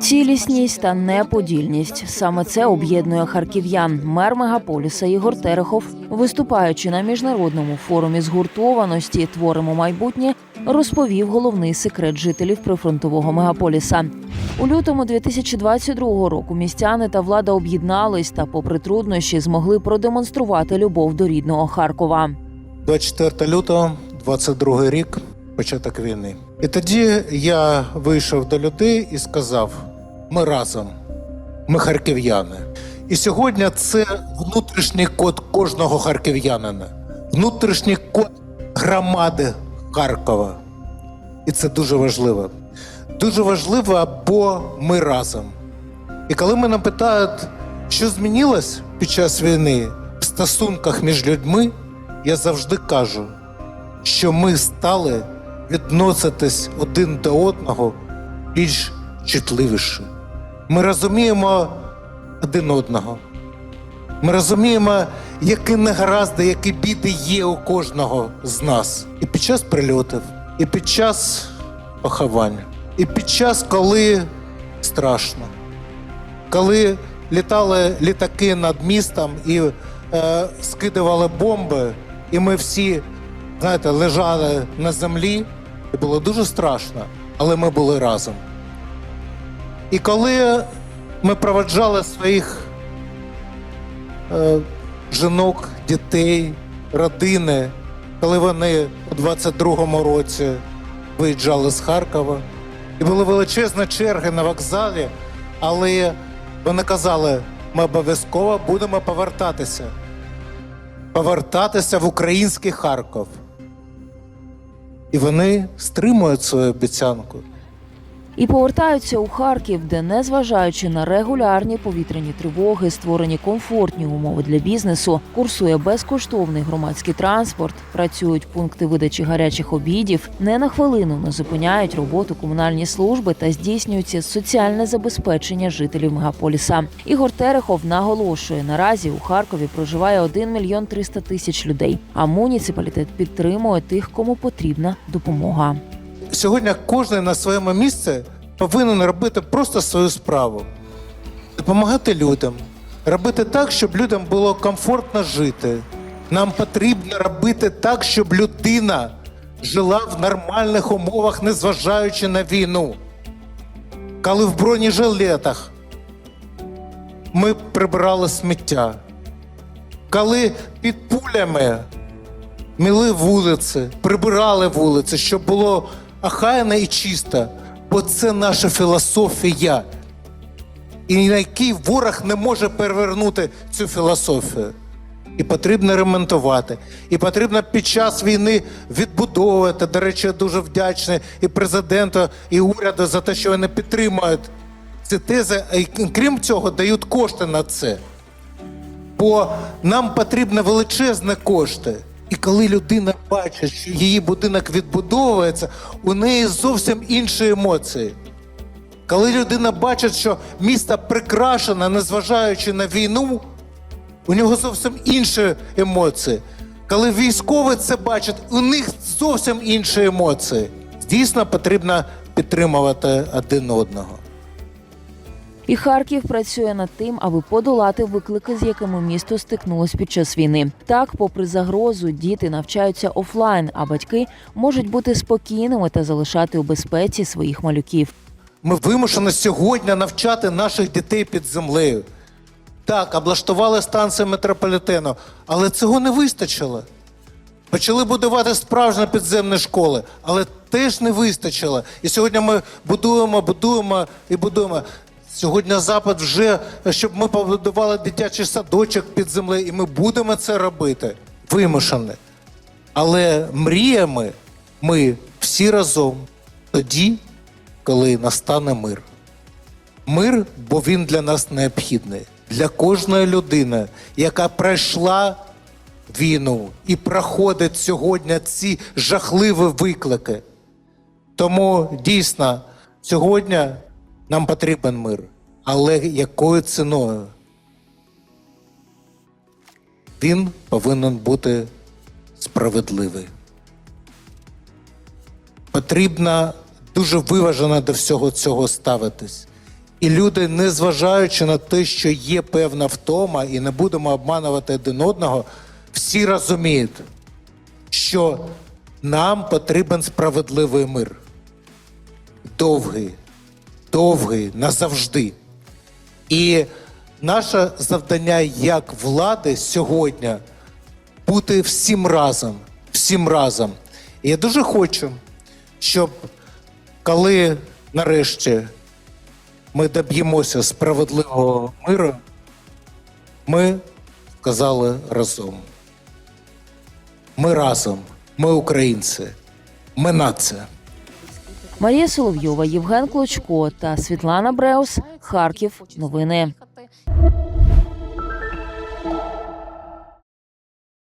Цілісність та неподільність саме це об'єднує харків'ян. Мер мегаполіса Ігор Терехов, виступаючи на міжнародному форумі згуртованості Творимо майбутнє, розповів головний секрет жителів прифронтового мегаполіса. У лютому 2022 року містяни та влада об'єднались та, попри труднощі, змогли продемонструвати любов до рідного Харкова. 24 лютого, 22 рік, початок війни. І тоді я вийшов до людей і сказав: ми разом, ми харків'яни. І сьогодні це внутрішній код кожного харків'янина, внутрішній код громади Харкова. І це дуже важливо. Дуже важливо, бо ми разом. І коли мене питають, що змінилось під час війни в стосунках між людьми, я завжди кажу, що ми стали відноситись один до одного більш чутливіше. Ми розуміємо один одного. Ми розуміємо, які негаразди, які біди є у кожного з нас. І під час прильотів, і під час поховань, і під час, коли страшно, коли літали літаки над містом і е, скидували бомби, і ми всі, знаєте, лежали на землі, було дуже страшно, але ми були разом. І коли ми проведжали своїх е, жінок, дітей, родини, коли вони у 22-му році виїжджали з Харкова, і були величезні черги на вокзалі, але вони казали, ми обов'язково будемо повертатися. Повертатися в український Харків. І вони стримують свою обіцянку. І повертаються у Харків, де, незважаючи на регулярні повітряні тривоги, створені комфортні умови для бізнесу, курсує безкоштовний громадський транспорт, працюють пункти видачі гарячих обідів, не на хвилину не зупиняють роботу комунальні служби та здійснюється соціальне забезпечення жителів мегаполіса. Ігор Терехов наголошує, наразі у Харкові проживає 1 мільйон 300 тисяч людей, а муніципалітет підтримує тих, кому потрібна допомога. Сьогодні кожен на своєму місці повинен робити просто свою справу, допомагати людям, робити так, щоб людям було комфортно жити. Нам потрібно робити так, щоб людина жила в нормальних умовах, незважаючи на війну. Коли в бронежилетах ми прибирали сміття, коли під пулями міли вулиці, прибирали вулиці, щоб було охайно і чисто, бо це наша філософія, і на якій ворог не може перевернути цю філософію. І потрібно ремонтувати. І потрібно під час війни відбудовувати. До речі, я дуже вдячний і президенту, і уряду за те, що вони підтримують ці тези. І крім цього, дають кошти на це бо нам потрібні величезні кошти. І коли людина бачить, що її будинок відбудовується, у неї зовсім інші емоції. Коли людина бачить, що місто прикрашено, незважаючи на війну, у нього зовсім інші емоції. Коли військовий це бачить, у них зовсім інші емоції. Дійсно, потрібно підтримувати один одного. І Харків працює над тим, аби подолати виклики, з якими місто стикнулось під час війни. Так, попри загрозу, діти навчаються офлайн, а батьки можуть бути спокійними та залишати у безпеці своїх малюків. Ми вимушені сьогодні навчати наших дітей під землею. Так, облаштували станції метрополітену, але цього не вистачило. Почали будувати справжні підземні школи, але теж не вистачило. І сьогодні ми будуємо, будуємо і будуємо. Сьогодні запит вже, щоб ми побудували дитячий садочок під землею, і ми будемо це робити. Вимушені. Але мріями ми всі разом тоді, коли настане мир. Мир, бо він для нас необхідний. Для кожної людини, яка пройшла війну і проходить сьогодні ці жахливі виклики. Тому дійсно сьогодні нам потрібен мир. Але якою ціною? Він повинен бути справедливий. Потрібно дуже виважено до всього цього ставитись. І люди, незважаючи на те, що є певна втома, і не будемо обманувати один одного, всі розуміють, що нам потрібен справедливий мир. Довгий, довгий, назавжди. І наше завдання як влади сьогодні бути всім разом, всім разом. І я дуже хочу, щоб коли нарешті ми доб'ємося справедливого миру, ми сказали разом. Ми разом, ми українці, ми нація. Марія Соловйова, Євген Клочко та Світлана Бреус. Харків. Новини.